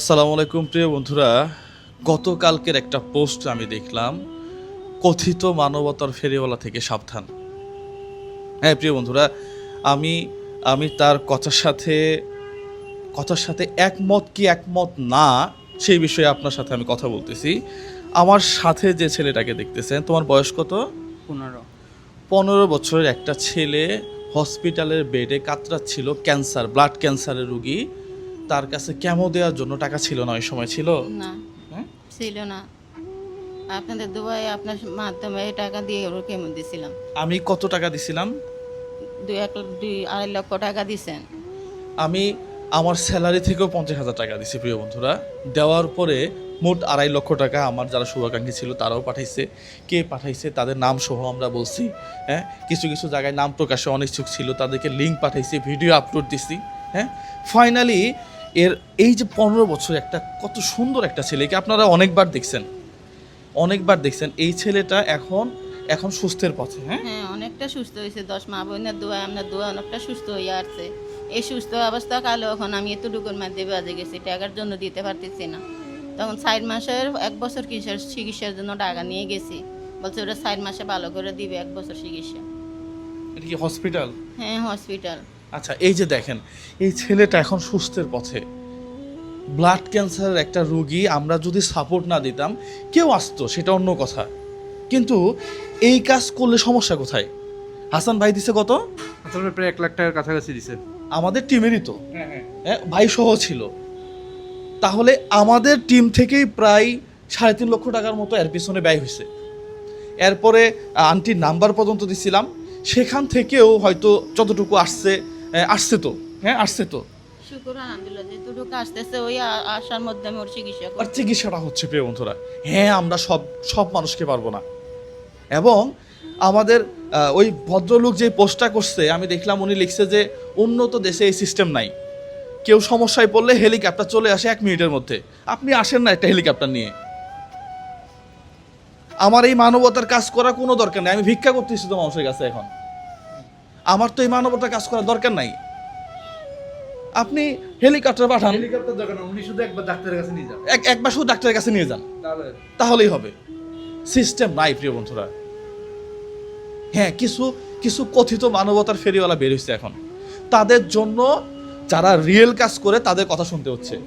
আসসালামু আলাইকুম প্রিয় বন্ধুরা। গতকালকের একটা পোস্ট আমি দেখলাম কথিত মানবতার ফেরিওয়ালা থেকে সাবধান। হ্যাঁ প্রিয় বন্ধুরা আমি আমি তার কথার সাথে কথার সাথে একমত কি একমত না সেই বিষয়ে আপনার সাথে আমি কথা বলতেছি। আমার সাথে যে ছেলেটাকে দেখতেছেন তোমার বয়স কত? পনেরো। পনেরো বছরের একটা ছেলে হসপিটালের বেডে কাতরাচ্ছিল ক্যান্সার ব্লাড ক্যান্সারের রুগী। তার কাছে কেমো দেওয়ার জন্য টাকা ছিল না ওই সময় ছিল? না। হ্যাঁ? ছিল না। আপনাদের দুবাই আপনার মাধ্যমে টাকা দিয়ে ওর কেমন দিছিলাম। আমি কত টাকা দিছিলাম? দুই এক দুই আড়াই লক্ষ টাকা দিছেন। আমি আমার স্যালারি থেকেও পঞ্চাশ হাজার টাকা দিছি প্রিয় বন্ধুরা। দেওয়ার পরে মোট আড়াই লক্ষ টাকা আমার যারা শুভাকাঙ্ক্ষী ছিল তারাও পাঠাইছে। কে পাঠাইছে তাদের নাম সহ আমরা বলছি হ্যাঁ? কিছু কিছু জায়গায় নাম প্রকাশে অনিচ্ছুক ছিল তাদেরকে লিঙ্ক পাঠাইছি ভিডিও আপলোড দিছি হ্যাঁ? ফাইনালি এর এই যে পনেরো বছর একটা কত সুন্দর একটা ছেলেকে আপনারা অনেকবার দেখছেন। অনেকবার দেখছেন এই ছেলেটা এখন এখন সুস্থের পথে হ্যাঁ? হ্যাঁ অনেকটা সুস্থ হয়েছে। দশ মা বোনের দোয়া আপনার দোয়া অনেকটা সুস্থ হয়ে আসছে। এই সুস্থ অবস্থা কালো এখন আমি এতটুকুর মধ্যে বাজে গেছি টাকার জন্য দিতে পারতেছি না। তখন ষাট মাসের এক বছর কিসের চিকিৎসার জন্য টাকা নিয়ে গেছি। বলছে ওরা ষাট মাসে ভালো করে দিবে এক বছর চিকিৎসা। এটা কি হসপিটাল হ্যাঁ হসপিটাল আচ্ছা এই যে দেখেন এই ছেলেটা এখন সুস্থের পথে। ব্লাড ক্যান্সারের একটা রোগী আমরা যদি সাপোর্ট না দিতাম কেউ আসতো সেটা অন্য কথা। কিন্তু এই কাজ করলে সমস্যা কোথায়? হাসান ভাই দিছে কত? প্রায় এক লাখ টাকার কাছাকাছি দিছে। আমাদের টিমেরই তো। হ্যাঁ, ভাই সহ ছিল। তাহলে আমাদের টিম থেকেই প্রায় সাড়ে তিন লক্ষ টাকার মতো এর পিছনে ব্যয় হয়েছে। এরপরে আন্টির নাম্বার পর্যন্ত দিছিলাম। সেখান থেকেও হয়তো যতটুকু আসছে আসছে তো। হ্যাঁ আসছে তো। আর চিকিৎসাটা হচ্ছে প্রিয় বন্ধুরা। হ্যাঁ আমরা সব সব মানুষকে পারব না। এবং আমাদের ওই ভদ্রলোক যে পোস্টটা করছে আমি দেখলাম উনি লিখছে যে উন্নত দেশে এই সিস্টেম নাই। কেউ সমস্যায় পড়লে হেলিকপ্টার চলে আসে এক মিনিটের মধ্যে। আপনি আসেন না একটা হেলিকপ্টার নিয়ে। আমার এই মানবতার কাজ করা কোনো দরকার নেই। আমি ভিক্ষা করতেছি তো মানুষের কাছে এখন। আমার তো এই মানবতার কাজ করার দরকার নাই। আপনি হেলিকপ্টার পাঠান। হেলিকপ্টার দরকার না উনি শুধু একবার ডাক্তারের কাছে নিয়ে যান। এক একবার শুধু ডাক্তারের কাছে নিয়ে যান। তাহলেই হবে। সিস্টেম নাই প্রিয় বন্ধুরা। হ্যাঁ কিছু কিছু কথিত মানবতার ফেরিওয়ালা বের হয়েছে এখন। তাদের জন্য যারা রিয়েল কাজ করে তাদের কথা শুনতে হচ্ছে।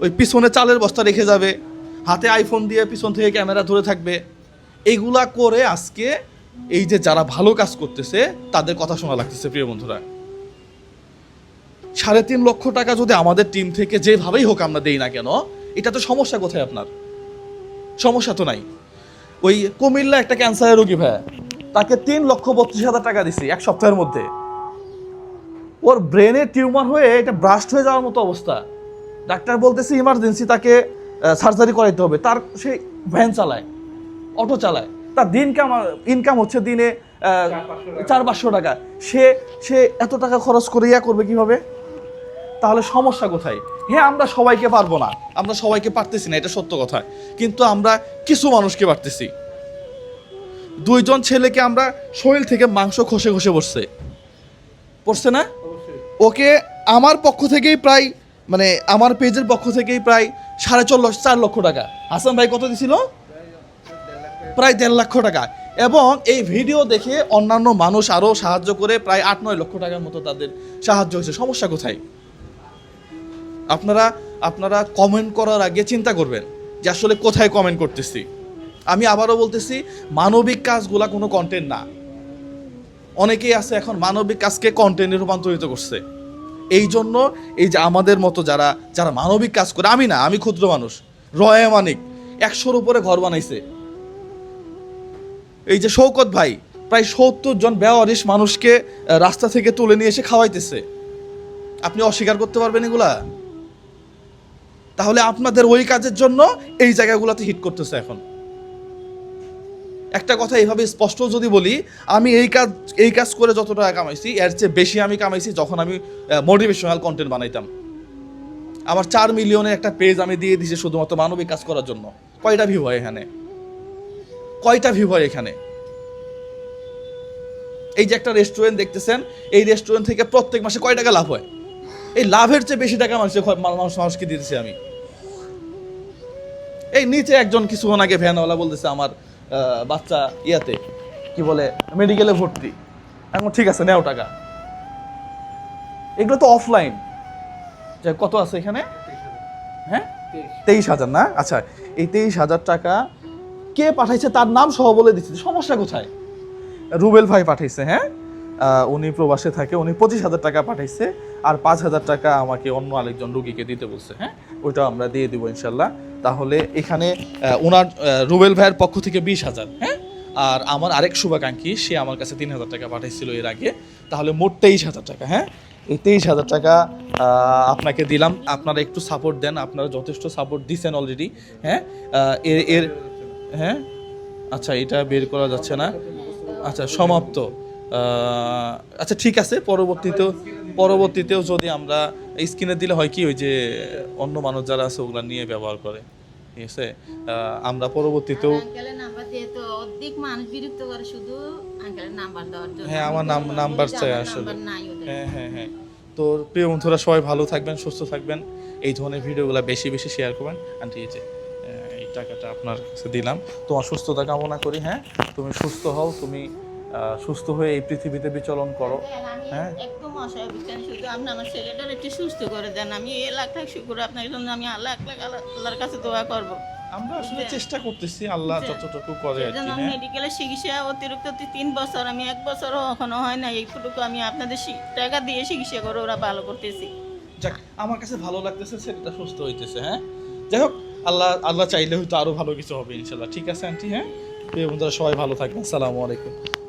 ওই পিছনে চালের বস্তা রেখে যাবে হাতে আইফোন দিয়ে পিছন থেকে ক্যামেরা ধরে থাকবে। এগুলা করে আজকে এই যে যারা ভালো কাজ করতেছে, তাদের কথা শোনা লাগতেছে, প্রিয় বন্ধুরা। সাড়ে তিন লক্ষ টাকা যদি আমাদের টিম থেকে যেভাবেই হোক আমরা দেই না কেন, এটা তো সমস্যা কোথায় আপনার? সমস্যা তো নাই। ওই কুমিল্লা একটা ক্যান্সারের রোগী ভাই, তাকে তিন লক্ষ বত্রিশ হাজার টাকা দিছি এক সপ্তাহের মধ্যে। ওর ব্রেনে টিউমার হয়ে এটা ব্রাস্ট হয়ে যাওয়ার মতো অবস্থা। ডাক্তার বলতেছে ইমার্জেন্সি তাকে সার্জারি করাইতে হবে। তার সে ভ্যান চালায় অটো চালায়। তার দিন কাম ইনকাম হচ্ছে দিনে চার পাঁচশো টাকা। সে সে এত টাকা খরচ করে ইয়া করবে কীভাবে? তাহলে সমস্যা কোথায়? হ্যাঁ আমরা সবাইকে পারব না। আমরা সবাইকে পারতেছি না এটা সত্য কথা। কিন্তু আমরা কিছু মানুষকে পারতেছি। দুইজন ছেলেকে আমরা শরীর থেকে মাংস খসে খসে বসছে। পড়ছে না? ওকে আমার পক্ষ থেকেই প্রায় মানে আমার পেজের পক্ষ থেকেই প্রায় সাড়ে লক্ষ চার লক্ষ টাকা। হাসান ভাই কত দিছিল? প্রায় দেড় লক্ষ টাকা। এবং এই ভিডিও দেখে অন্যান্য মানুষ আরও সাহায্য করে প্রায় আট নয় লক্ষ টাকার মতো তাদের সাহায্য হয়েছে। সমস্যা কোথায়? আপনারা আপনারা কমেন্ট করার আগে চিন্তা করবেন যে আসলে কোথায় কমেন্ট করতেছি। আমি আবারও বলতেছি, মানবিক কাজগুলা কোনো কন্টেন্ট না। অনেকেই আছে এখন মানবিক কাজকে কন্টেন্টে রূপান্তরিত করছে। এই জন্য এই যে আমাদের মতো যারা যারা মানবিক কাজ করে, আমি না, আমি ক্ষুদ্র মানুষ রয়ে মানিক একশোর উপরে ঘর বানাইছে। এই যে শৌকত ভাই, প্রায় সত্তর জন বেওয়ারিশ মানুষকে রাস্তা থেকে তুলে নিয়ে এসে খাওয়াইতেছে। আপনি অস্বীকার করতে পারবেন এগুলা? তাহলে আপনাদের ওই কাজের জন্য এই জায়গাগুলোতে হিট করতেছে এখন। একটা কথা এইভাবে স্পষ্ট যদি বলি, আমি এই কাজ এই কাজ করে যত টাকা কামাইছি, এর চেয়ে বেশি আমি কামাইছি যখন আমি মোটিভেশনাল কন্টেন্ট বানাইতাম। আমার চার মিলিয়নের একটা পেজ আমি দিয়ে দিয়েছি শুধুমাত্র মানবিক কাজ করার জন্য। কয়টা ভিউ হয় এখানে? কয়টা ভিউ হয় এখানে? এই যে একটা রেস্টুরেন্ট দেখতেছেন, এই রেস্টুরেন্ট থেকে প্রত্যেক মাসে কয় টাকা লাভ হয়? এই লাভের চেয়ে বেশি টাকা মানুষের মানুষ মানুষকে দিতেছি আমি। এই নিচে একজন কিছুক্ষণ আগে ভ্যানওয়ালা বলতেছে আমার বাচ্চা ইয়াতে, কি বলে মেডিকেলে ভর্তি। এখন ঠিক আছে, নেও টাকা। এগুলো তো অফলাইন যে কত আছে এখানে? হ্যাঁ? তেইশ হাজার না? আচ্ছা এই তেইশ হাজার টাকা কে পাঠাইছে, তার নাম সহ বলে দিচ্ছে। সমস্যা কোথায়? রুবেল ভাই পাঠাইছে হ্যাঁ? উনি প্রবাসে থাকে, উনি পঁচিশ হাজার টাকা পাঠাইছে আর পাঁচ হাজার টাকা আমাকে অন্য আরেকজন রুগীকে দিতে বলছে হ্যাঁ? ওইটা আমরা দিয়ে দিব ইনশাল্লাহ। তাহলে এখানে ওনার রুবেল ভাইয়ের পক্ষ থেকে বিশ হাজার হ্যাঁ? আর আমার আরেক শুভাকাঙ্ক্ষী, সে আমার কাছে তিন হাজার টাকা পাঠাইছিল এর আগে। তাহলে মোট তেইশ হাজার টাকা হ্যাঁ? এই তেইশ হাজার টাকা আপনাকে দিলাম। আপনারা একটু সাপোর্ট দেন, আপনারা যথেষ্ট সাপোর্ট দিচ্ছেন অলরেডি হ্যাঁ? এর এর হ্যাঁ? আচ্ছা এটা বের করা যাচ্ছে না। আচ্ছা সমাপ্ত। আচ্ছা ঠিক আছে পরবর্তীতেও পরবর্তীতেও যদি আমরা স্ক্রিনে দিলে হয় কি ওই যে অন্য মানুষ যারা আছে ওগুলা নিয়ে ব্যবহার করে। ঠিক আছে? আমরা পরবর্তীতেও জন্য। হ্যাঁ, আমার নাম- নাম্বার চাই আসলে। হ্যাঁ হ্যাঁ হ্যাঁ। তো প্রিয় বন্ধুরা সবাই ভালো থাকবেন সুস্থ থাকবেন। এই ধরনের ভিডিওগুলো বেশি বেশি শেয়ার করবেন। আন্টি এই যে। এই টাকাটা আপনার কাছে দিলাম। তোমার সুস্থতা কামনা করি হ্যাঁ? তুমি সুস্থ হও তুমি সুস্থ হয়ে এই পৃথিবীতে বিচরণ করো হ্যাঁ। একদম অস্বাভাবিক শুধু আপনি আমার ছেলেটার একটু সুস্থ করে দেন। আমি এ লাখ লাখ শুকুর আপনার জন্য। আমি আল্লাহ এক লাখ আল্লাহ- আল্লাহর কাছে দোয়া করব। আমরা আসলে চেষ্টা করতেছি আল্লাহ যতটুকু করে আর কি সেজন্য হ্যাঁ? চিকিৎসা অতিরিক্ত তিন বছর। আমি এক বছরও এখনও হয় না এইটুকু আমি আপনাদের টাকা দিয়ে চিকিৎসা করে ওরা ভালো করতেছি। যাক আমার কাছে ভালো লাগতেছে ছেলেটা সুস্থ হইতেছে হ্যাঁ? যাই হোক আল্লাহ আল্লাহ চাইলে হয়তো আরও ভালো কিছু হবে ইনশাল্লাহ। ঠিক আছে, আন্টি? হ্যাঁ? সবাই ভালো থাকবেন। আসসালামু আলাইকুম।